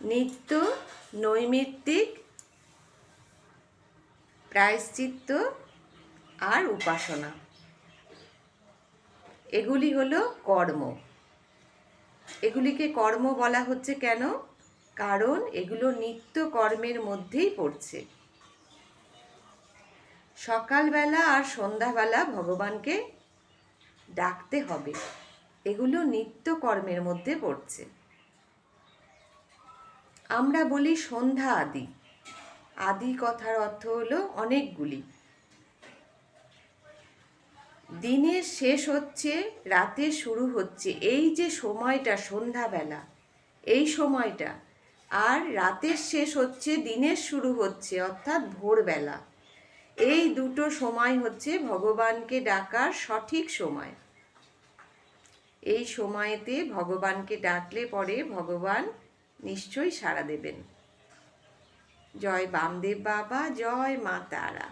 নিত্য নৈমিত্তিক প্রায়শ্চিত্ত আর উপাসনা। এগুলি হলো কর্ম। এগুলিকে কর্ম বলা হচ্ছে কেন? কারণ এগুলো নিত্য কর্মের মধ্যেই পড়ছে। সকালবেলা আর সন্ধ্যাবেলা ভগবানকে ডাকতে হবে। এগুলো নিত্য কর্মের মধ্যে পড়ছে। আমরা বলি সন্ধ্যা আদি। আদি কথার অর্থ হলো অনেকগুলি। দিনের শেষ হচ্ছে, রাতে শুরু হচ্ছে। এই যে সময়টা, সন্ধ্যাবেলা, এই সময়টা, আর রাতের শেষ হচ্ছে, দিনের শুরু হচ্ছে, অর্থাৎ ভোরবেলা। এই দুটো সময় হচ্ছে ভগবানকে ডাকার সঠিক সময়। এই সময়েতে ভগবানকে ডাকলে পরে ভগবান নিশ্চয়ই সাড়া দেবেন। জয় বামদেব বাবা জয় মা তারা।